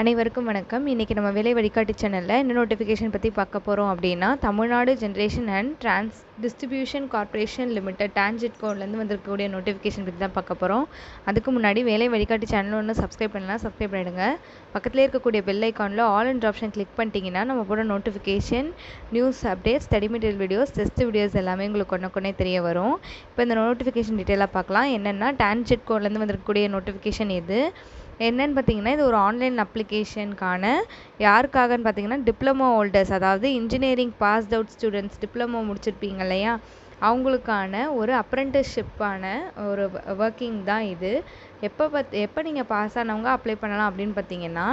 அனைவருக்கும் வணக்கம். இன்றைக்கி நம்ம வேலை வழிகாட்டி சேனலில் என்ன நோட்டிஃபிகேஷன் பற்றி பார்க்க போகிறோம் அப்படின்னா Tamil Nadu generation and trans distribution corporation limited டான்ஜெட்கோலேருந்து வந்திருக்கக்கூடிய நோட்டிஃபிகேஷன் பற்றி தான் பார்க்க போகிறோம் அதுக்கு முன்னாடி வேலை வழிகாட்டி சேனல் ஒன்று சப்ஸ்கிரைப் பண்ணலாம். சப்ஸ்கிரைப் பண்ணிடுங்க. பக்கத்தில் இருக்கக்கூடிய பெல் ஐக்கானில் ஆல் அண்ட் ஆப்ஷன் கிளிக் பண்ணிட்டீங்கன்னா நம்ம போட notification news updates study material videos test videos எல்லாமே உங்களுக்கு ஒன்று கொண்டே தெரிய வரும். இப்போ இந்த நோட்டிஃபிகேஷன் டீட்டெயிலாக பார்க்கலாம். என்னென்னா டான்ஜெட்கோலேருந்து வந்திருக்கக்கூடிய நோட்டிஃபிகேஷன் இது என்னன்னு பார்த்தீங்கன்னா இது ஒரு ஆன்லைன் அப்ளிகேஷனுக்கான யாருக்காகன்னு பார்த்தீங்கன்னா டிப்ளமோ ஹோல்டர்ஸ் அதாவது engineering passed out students diploma முடிச்சிருப்பீங்க இல்லையா? அவங்களுக்கான ஒரு அப்ரெண்டிஸ்ஷிப்பான ஒரு ஒர்க்கிங் தான் இது. எப்போ பத் எப்போ நீங்கள் பாஸ் ஆனவங்க அப்ளை பண்ணலாம் அப்படின்னு பார்த்தீங்கன்னா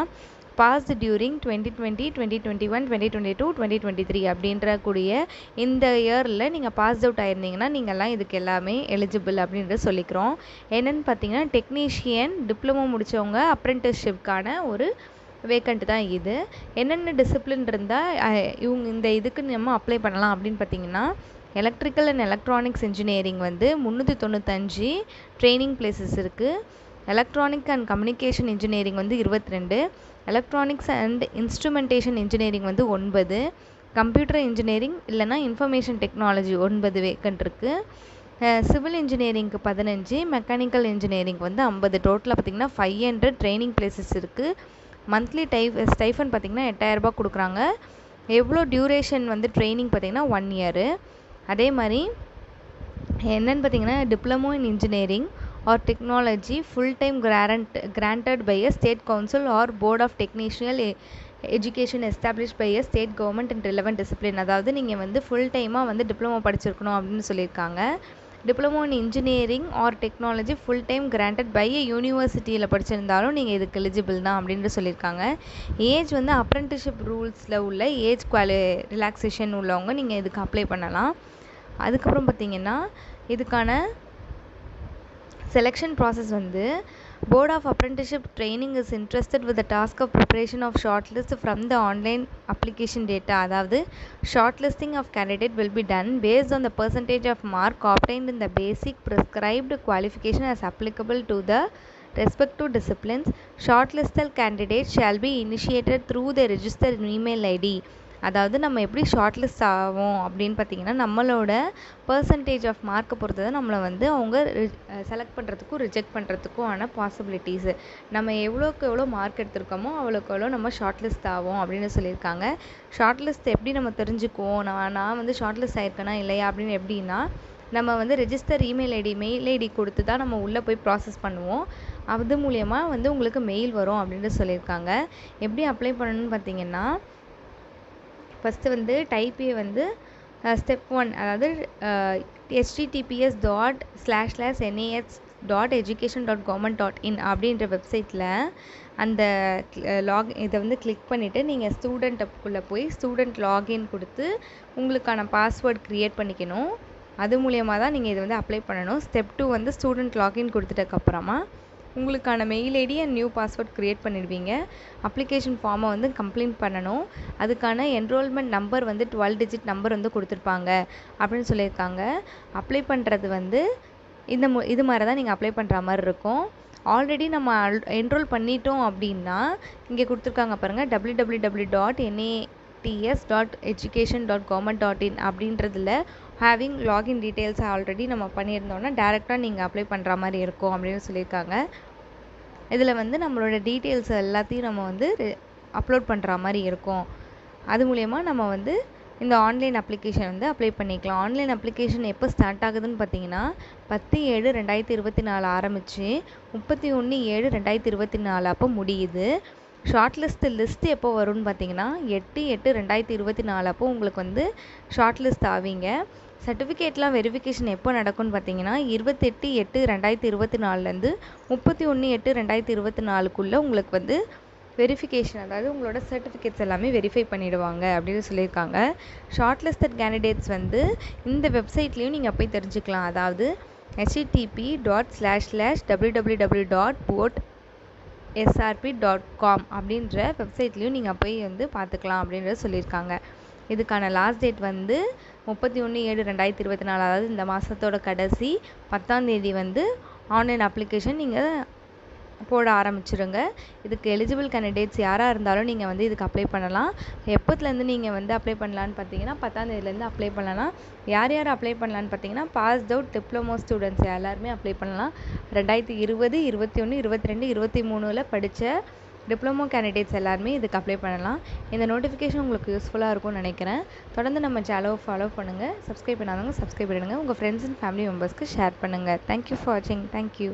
passed during twenty twenty twenty twenty one twenty twenty two twenty twenty three அப்படின்ற கூடிய இந்த இயரில் நீங்கள் பாஸ் அவுட் ஆயிருந்தீங்கன்னா நீங்கள்லாம் இதுக்கு எல்லாமே எலிஜிபிள் அப்படின்றத சொல்லிக்கிறோம். என்னென்னு பார்த்தீங்கன்னா டெக்னீஷியன் டிப்ளமோ முடித்தவங்க அப்ரெண்டிஸ்ஷிப்கான ஒரு வேக்கண்ட் தான் இது. என்னென்ன டிசிப்ளின் இருந்தால் இவங்க இந்த இதுக்கு நம்ம அப்ளை பண்ணலாம் அப்படின்னு பார்த்தீங்கன்னா எலக்ட்ரிக்கல் அண்ட் எலக்ட்ரானிக்ஸ் இன்ஜினியரிங் வந்து முந்நூற்றி தொண்ணூத்தஞ்சு ட்ரைனிங் பிளேசஸ் இருக்குது எலக்ட்ரானிக் அண்ட் கம்யூனிகேஷன் இன்ஜினியரிங் வந்து இருபத்தி ரெண்டு எலக்ட்ரானிக்ஸ் அண்ட் இன்ஸ்ட்ருமெண்டேஷன் இன்ஜினியரிங் வந்து ஒன்பது. கம்ப்யூட்டர் இன்ஜினியரிங் இல்லைனா இன்ஃபர்மேஷன் டெக்னாலஜி ஒன்பது வேக்கண்ட் இருக்குது சிவில் இன்ஜினியரிங்க்கு பதினஞ்சு மெக்கானிக்கல் இன்ஜினியரிங் வந்து ஐம்பது. டோட்டலாக பார்த்திங்கன்னா ஃபைவ் ஹண்ட்ரட் ட்ரைனிங் பிளேசஸ் இருக்குது மந்த்லி டைஃப் ஸ்டைஃபன் பார்த்திங்கன்னா எட்டாயிரரூபா கொடுக்குறாங்க. எவ்வளோ டியூரேஷன் வந்து ட்ரைனிங் பார்த்திங்கன்னா ஒன் இயரு அதே மாதிரி என்னென்னு பார்த்தீங்கன்னா diploma in engineering or technology full time grant granted by a state council or board of technical education establish by a state government and relevant discipline அதாவது நீங்கள் வந்து ஃபுல் டைமாக வந்து டிப்ளமோ படிச்சிருக்கணும் அப்படின்னு சொல்லியிருக்காங்க. Diploma in engineering or technology full time granted by a யூனிவர்சிட்டியில் படிச்சிருந்தாலும் நீங்கள் இதுக்கு எலிஜிபிள் தான் அப்படின்ட்டு சொல்லியிருக்காங்க. ஏஜ் வந்து அப்ரென்டிஷிப் ரூல்ஸில் உள்ள ஏஜ் குவாலி ரிலாக்ஸேஷன் உள்ளவங்க நீங்கள் இதுக்கு அப்ளை பண்ணலாம். அதுக்கப்புறம் பார்த்தீங்கன்னா இதுக்கான செலெக்ஷன் ப்ராசஸ் வந்து board of apprenticeship training is entrusted with the task of preparation of short list from the online application data அதாவது short listing of candidate will be done based on the percentage of mark obtained in the basic prescribed qualification as applicable to the respective disciplines shortlisted candidates shall be initiated through the registered email id அதாவது நம்ம எப்படி short list ஆகும் அப்படின்னு பார்த்தீங்கன்னா நம்மளோட percentage of மார்க்கை பொறுத்து தான் நம்மளை வந்து அவங்க செலக்ட் பண்ணுறதுக்கும் ரிஜெக்ட் பண்ணுறதுக்கும் ஆன பாசிபிலிட்டிஸு நம்ம எவ்வளோக்கு எவ்வளோ மார்க் எடுத்திருக்கோமோ அவ்வளோக்கு எவ்வளோ நம்ம ஷார்ட் லிஸ்ட் ஆகும் அப்படின்னு சொல்லியிருக்காங்க. ஷார்ட் லிஸ்ட் எப்படி நம்ம தெரிஞ்சுக்குவோம்? நான் நான் வந்து ஷார்ட் லிஸ்ட் ஆயிருக்கேனா இல்லையா அப்படின்னு எப்படின்னா நம்ம வந்து register email ID mail ID கொடுத்து தான் நம்ம உள்ளே போய் ப்ராசஸ் பண்ணுவோம். அது மூலயமா வந்து உங்களுக்கு மெயில் வரும் அப்படின்ட்டு சொல்லியிருக்காங்க. எப்படி அப்ளை பண்ணணும்னு பார்த்தீங்கன்னா ஃபஸ்ட்டு வந்து டைப்பே வந்து uh, ஸ்டெப் ஒன் அதாவது HTTPS dot slash slash NAS dot education dot government dot in அப்படின்ற வெப்சைட்டில் அந்த uh, லாக் இதை வந்து கிளிக் பண்ணிவிட்டு நீங்கள் ஸ்டூடெண்ட்டுக்குள்ளே போய் ஸ்டூடெண்ட் லாகின் கொடுத்து உங்களுக்கான பாஸ்வேர்ட் க்ரியேட் பண்ணிக்கணும். அது மூலியமாக தான் நீங்கள் இதை வந்து அப்ளை பண்ணணும். ஸ்டெப் டூ வந்து ஸ்டூடெண்ட் லாகின் கொடுத்துட்டக்கப்புறமா உங்களுக்கான mail ID and new password create பண்ணிடுவீங்க. அப்ளிகேஷன் ஃபார்மை வந்து கம்ப்ளீட் பண்ணணும். அதுக்கான என்ரோல்மெண்ட் நம்பர் வந்து டுவெல் டிஜிட் நம்பர் வந்து கொடுத்துருப்பாங்க அப்படின்னு சொல்லியிருக்காங்க. அப்ளை பண்ணுறது வந்து இந்த மு இது மாதிரி தான் நீங்கள் அப்ளை பண்ணுற மாதிரி இருக்கும். ஆல்ரெடி நம்ம என்ரோல் பண்ணிட்டோம் அப்படின்னா இங்கே கொடுத்துருக்காங்க பாருங்கள் W W W dot TS dot education dot government dot in அப்படின்றதுல ஹேவிங் லாகின் டீட்டெயில்ஸ் ஆல்ரெடி நம்ம பண்ணியிருந்தோம்னா டேரெக்டாக நீங்கள் அப்ளை பண்ணுற மாதிரி இருக்கும் அப்படின்னு சொல்லியிருக்காங்க. இதில் வந்து நம்மளோட டீட்டெயில்ஸ் எல்லாத்தையும் நம்ம வந்து அப்லோட் பண்ணுற மாதிரி இருக்கும். அது மூலயமா நம்ம வந்து இந்த ஆன்லைன் அப்ளிகேஷன் வந்து அப்ளை பண்ணிக்கலாம். ஆன்லைன் அப்ளிகேஷன் எப்போ ஸ்டார்ட் ஆகுதுன்னு பார்த்தீங்கன்னா பத்து ஏழு ரெண்டாயிரத்தி இருபத்தி நாலு ஆரம்பித்து முப்பத்தி ஒன்று ஏழு ரெண்டாயிரத்தி இருபத்தி நாலு அப்போ முடியுது. ஷார்ட் லிஸ்ட்டு லிஸ்ட்டு எப்போ வரும்னு பார்த்தீங்கன்னா எட்டு எட்டு ரெண்டாயிரத்தி இருபத்தி நாலு. அப்போ உங்களுக்கு வந்து ஷார்ட் லிஸ்ட் ஆவீங்க. சர்டிஃபிகேட்லாம் வெரிஃபிகேஷன் எப்போ நடக்கும்னு பார்த்தீங்கன்னா இருபத்தெட்டு எட்டு ரெண்டாயிரத்தி இருபத்தி நாலுலேருந்து முப்பத்தி ஒன்று எட்டு ரெண்டாயிரத்தி இருபத்தி நாலுக்குள்ளே உங்களுக்கு வந்து வெரிஃபிகேஷன் அதாவது உங்களோட சர்டிஃபிகேட்ஸ் எல்லாமே வெரிஃபை பண்ணிவிடுவாங்க அப்படின்னு சொல்லியிருக்காங்க. ஷார்ட் லிஸ்டட் கேண்டிடேட்ஸ் வந்து இந்த வெப்சைட்லேயும் நீங்கள் போய் தெரிஞ்சுக்கலாம். அதாவது HTTP dot slash slash W W W dot board SRP dot com அப்படின்ற வெப்சைட்லேயும் நீங்கள் போய் வந்து பார்த்துக்கலாம் அப்படின்றத சொல்லியிருக்காங்க. இதுக்கான லாஸ்ட் டேட் வந்து முப்பத்தி ஒன்று ஏழு ரெண்டாயிரத்தி இருபத்தி நாலு அதாவது இந்த மாதத்தோட கடைசி பத்தாந்தேதி வந்து ஆன்லைன் அப்ளிகேஷன் நீங்கள் போட ஆரம்பிச்சிடுங்க இதுக்கு எலிஜிபிள் கேண்டிடேட்ஸ் யாராக இருந்தாலும் நீங்கள் வந்து இதுக்கு அப்ளை பண்ணலாம். எப்போத்துலேருந்து நீங்கள் வந்து அப்ளை பண்ணலான்னு பார்த்தீங்கன்னா பத்தாந்தேதியிலேருந்து அப்ளை பண்ணலாம். யார் யார் அப்ளை பண்ணலான்னு பார்த்தீங்கன்னா பாஸ்ட் அவுட் டிப்ளமோ ஸ்டூடெண்ட்ஸ் எல்லாருமே அப்ளை பண்ணலாம். ரெண்டாயிரத்தி இருபது இருபத்தி ஒன்று இருபத்தி ரெண்டு இருபத்தி மூணில் படித்த டிப்ளமோ கேண்டிடேட்ஸ் எல்லாருமே இதுக்கு அப்ளை பண்ணலாம். இந்த நோட்டிஃபிகேஷன் உங்களுக்கு யூஸ்ஃபுல்லாக இருக்கும்னு நினைக்கிறேன். தொடர்ந்து நம்ம சேனலை ஃபாலோ பண்ணுங்கள் சப்ஸ்கிரைப் பண்ணாதவங்க சப்ஸ்கிரைப் பண்ணிடுங்க. உங்கள் ஃப்ரெண்ட்ஸ் அண்ட் ஃபேமிலி மெம்பர்ஸ்க்கு ஷேர் பண்ணுங்கள் தேங்க்யூ ஃபார் வாட்சிங் தேங்க்யூ